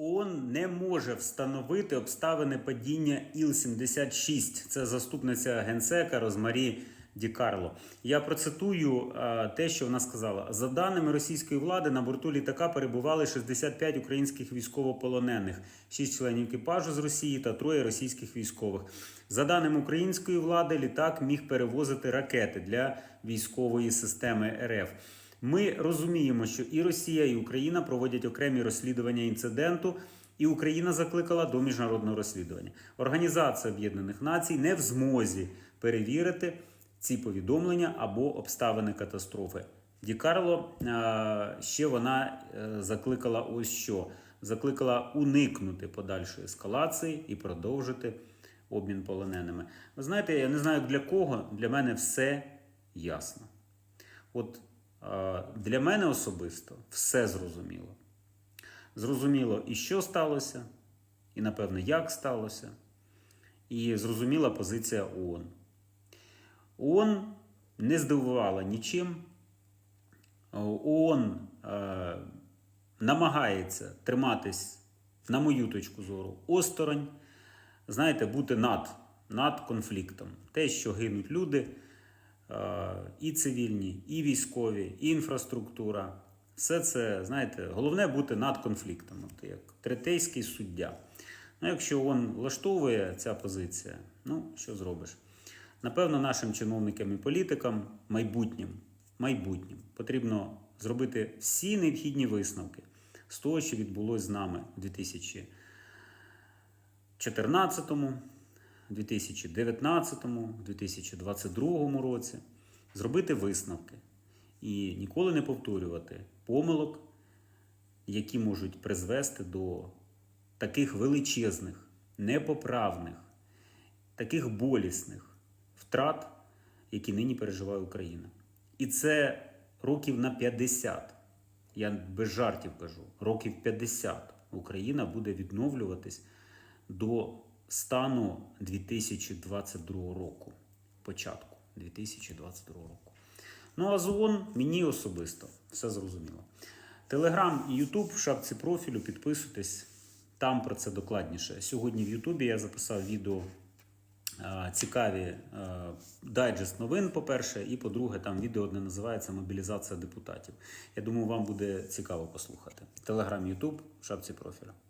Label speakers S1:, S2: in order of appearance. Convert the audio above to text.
S1: ООН не може встановити обставини падіння Іл-76. Це заступниця генсека Розмарі Ді Карло. Я процитую е, те, що вона сказала. За даними російської влади, на борту літака перебували 65 українських військовополонених, 6 членів екіпажу з Росії та троє російських військових. За даними української влади, літак міг перевозити ракети для військової системи РФ. Ми розуміємо, що і Росія, і Україна проводять окремі розслідування інциденту, і Україна закликала до міжнародного розслідування. Організація Об'єднаних Націй не в змозі перевірити ці повідомлення або обставини катастрофи. Ді Карло е, ще вона е, закликала ось що: закликала уникнути подальшої ескалації і продовжити обмін полоненими. Ви знаєте, я не знаю для кого, для мене все ясно. От для мене особисто все зрозуміло. Зрозуміло, і що сталося, і, напевно, як сталося, і зрозуміла позиція ООН. ООН не здивувала нічим. ООН е, намагається триматись, на мою точку зору, осторонь, знаєте, бути над, над конфліктом. Те, що гинуть люди, е, і цивільні, і військові, і інфраструктура. Все це, знаєте, головне бути над конфліктом, от як третейський суддя. Ну, якщо ООН влаштовує ця позиція, ну що зробиш? Напевно, нашим чиновникам і політикам майбутнім, майбутнім потрібно зробити всі необхідні висновки з того, що відбулося з нами у 2014, 2019, 2022 році, зробити висновки і ніколи не повторювати помилок, які можуть призвести до таких величезних, непоправних, таких болісних втрат, які нині переживає Україна. І це років на 50. Я без жартів кажу, років 50 Україна буде відновлюватись до стану 2022 року, початку 2022 року. Ну а з ООН мені особисто все зрозуміло. Телеграм і Ютуб в шапці профілю підписуйтесь, там про це докладніше. Сьогодні в Ютубі я записав відео е, цікаві е, дайджест новин, по-перше, і по-друге, там відео одне називається Мобілізація депутатів. Я думаю, вам буде цікаво послухати. Телеграм, Ютуб в шапці профіля.